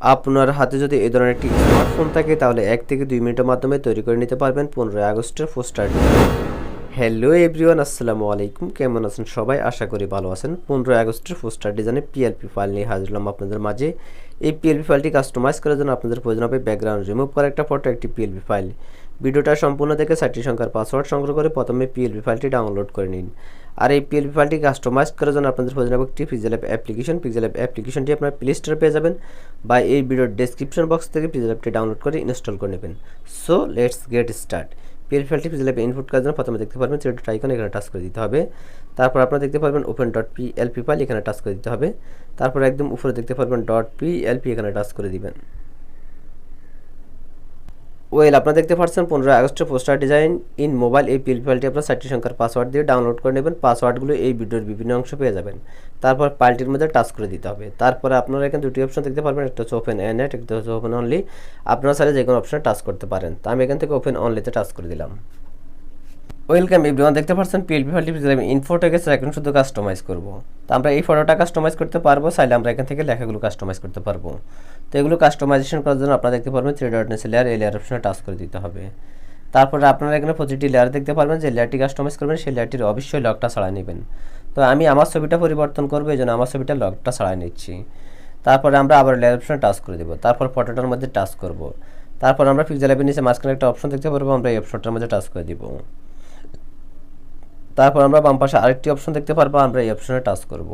আপনার হাতে যদি এই ধরনের একটি স্মার্টফোন থাকে, তাহলে এক থেকে দুই মিনিটের মাধ্যমে তৈরি করে নিতে পারবেন পনেরোই আগস্টের পোস্টার। হ্যালো এভরিওয়ান আসসালামু আলাইকুম। কেমন আছেন সবাই? আশা করি ভালো আছেন। পনেরোই আগস্টের পোস্টার ডিজাইনে পিএলপি ফাইল নিয়ে হাজির হলাম আপনাদের মাঝে। এই পিএলপি ফাইলটি কাস্টমাইজ করার জন্য আপনাদের প্রয়োজন হবে ব্যাকগ্রাউন্ড রিমুভ করা একটা ফটো একটি পিএলপি ফাইল ভিডিওটা সম্পূর্ণ দেখে সাইটটি সংখ্যার পাসওয়ার্ড সংগ্রহ করে প্রথমে পিএলপি ফাইলটি ডাউনলোড করে নিন। আর এই পিএলপি ফাইলটি কাস্টমাইজ করার জন্য আপনাদের প্রয়োজন হবে একটি pixel app application pixel app অ্যাপ্লিকেশনটি আপনার প্লে স্টোরে পেয়ে যাবেন বা এই ভিডিওর ডেসক্রিপশন বক্স থেকে পিক্সেল অ্যাপটি ডাউনলোড করে ইনস্টল করে নেবেন। So let's get start PLP ফাইলটি পিক্সেল অ্যাপে ইনপুট করার জন্য প্রথমে দেখতে পারবেন ডট আইকন এখানে টাচ করে দিতে হবে। তারপর আপনারা দেখতে পারবেন open dot P LP file এখানে টাচ করে দিতে হবে। তারপর একদম উপরে দেখতে পারবেন ডট পি এলপি এখানে টাচ করে দিবেন। ওয়েল আপনারা দেখতে পাচ্ছেন পনেরোই আগস্টের পোস্টার ডিজাইন ইন মোবাইল এই পিএল ফাইলটি আপনার চারটি সংখ্যার পাসওয়ার্ড দিয়ে ডাউনলোড করে নেবেন। পাসওয়ার্ডগুলো এই ভিডিওর বিভিন্ন অংশ পেয়ে যাবেন। তারপর ফাইলটির মধ্যে টাচ করে দিতে হবে। তারপরে আপনারা এখানে দুটি অপশন দেখতে পারবেন। একটা হচ্ছে ওপেন এনএট একটা হচ্ছে ওপেন অনলি আপনারা চাইলে যে কোনো অপশনে টাচ করতে পারেন। তা আমি এখান থেকে ওপেন অনলিতে টাচ করে দিলাম। ওয়েলকাম এভরিওয়ান দেখতে পাচ্ছেন পিএলপি ফাইলটি আমি ইনফোটা গেছে এখন শুধু কাস্টমাইজ করব। তো আমরা এই ফটোটা কাস্টমাইজ করতে পারব, চাইলে আমরা এখান থেকে লেখাগুলো কাস্টমাইজ করতে পারব। তো এগুলো কাস্টমাইজেশন করার জন্য আপনারা দেখতে পারবেন থ্রি ডট লেয়ার এই লেয়ার অপশনে টাচ করে দিতে হবে। তারপরে আপনারা এখানে প্রতিটি লেয়ার দেখতে পারবেন, যে লেয়ারটি কাস্টমাইজ করবেন, সেই লেয়ারটির অবশ্যই লকটা ছাড়াই নেবেন। তো আমি আমার ছবিটা পরিবর্তন করব, এই জন্য আমার ছবিটা লকটা ছাড়াই নিচ্ছি। তারপরে আমরা আবার লেয়ার অপশনে টাচ করে দেবো। তারপর ফটোটার মধ্যে টাচ করব। তারপর আমরা পিক্সেল অ্যাপের নিচে মাঝখানে একটা অপশন দেখতে পারব, আমরা এই অপশনটার মধ্যে টাচ করে দিব। তারপর আমরা বাম পাশে আরেকটি অপশন দেখতে পারব, আমরা এই অপশনে টাচ করব।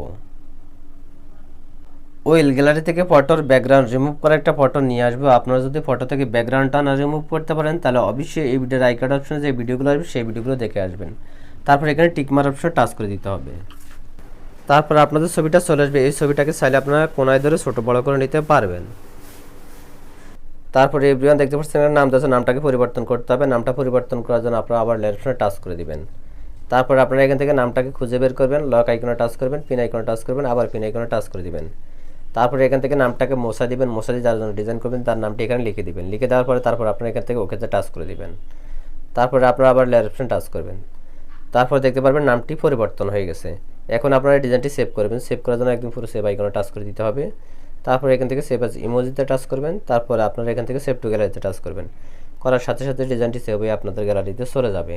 ওয়েল গ্যালারি থেকে ফটোর ব্যাকগ্রাউন্ড রিমুভ করা একটা ফটো নিয়ে আসব। আপনারা যদি ফটো থেকে ব্যাকগ্রাউন্ডটা না রিমুভ করতে পারেন, তাহলে অবশ্যই এই ভিডিওর আইকার্ড অপশনে যে ভিডিওগুলো আসবে, সেই ভিডিওগুলো দেখে আসবেন। তারপর এখানে টিকমার অপশনে টাচ করে দিতে হবে। তারপর আপনাদের ছবিটা চলে আসবে। এই ছবিটাকে চাইলে আপনারা কোনায় ধরে ছোটো বড় করে নিতে পারবেন। তারপরে এভরিওয়ান দেখতে পাচ্ছেন নাম আছে, নামটাকে পরিবর্তন করতে হবে। নামটা পরিবর্তন করার জন্য আপনারা আবার লেয়ার অপশনে টাচ করে দিবেন। তারপর আপনারা এখান থেকে নামটাকে খুঁজে বের করবেন লক আইকনে টাচ করবেন পিন আইকনে টাচ করবেন, আবার পিন আইকনে টাচ করে দিবেন। তারপরে এখান থেকে নামটাকে মশা দিবেন, মশা দিয়ে যার জন্য ডিজাইন করবেন, তার নামটি এখানে লিখে দিবেন। লিখে দেওয়ার পরে তারপর আপনার এখান থেকে ওকেতে টাচ করে দিবেন। তারপরে আপনারা আবার লেয়ার অপশন টাচ করবেন। তারপর দেখতে পারবেন নামটি পরিবর্তন হয়ে গেছে। এখন আপনারা ডিজাইনটি সেভ করবেন সেভ করার জন্য একদম পুরো সেভ আইকনে টাচ করে দিতে হবে। তারপর এখান থেকে সেভ আজ ইমোজিতে টাচ করবেন। তারপরে আপনারা এখান থেকে সেভ টু গ্যালারিতে টাচ করবেন। করার সাথে সাথে ডিজাইনটি সেভ হয়ে আপনাদের গ্যালারিতে চলে যাবে।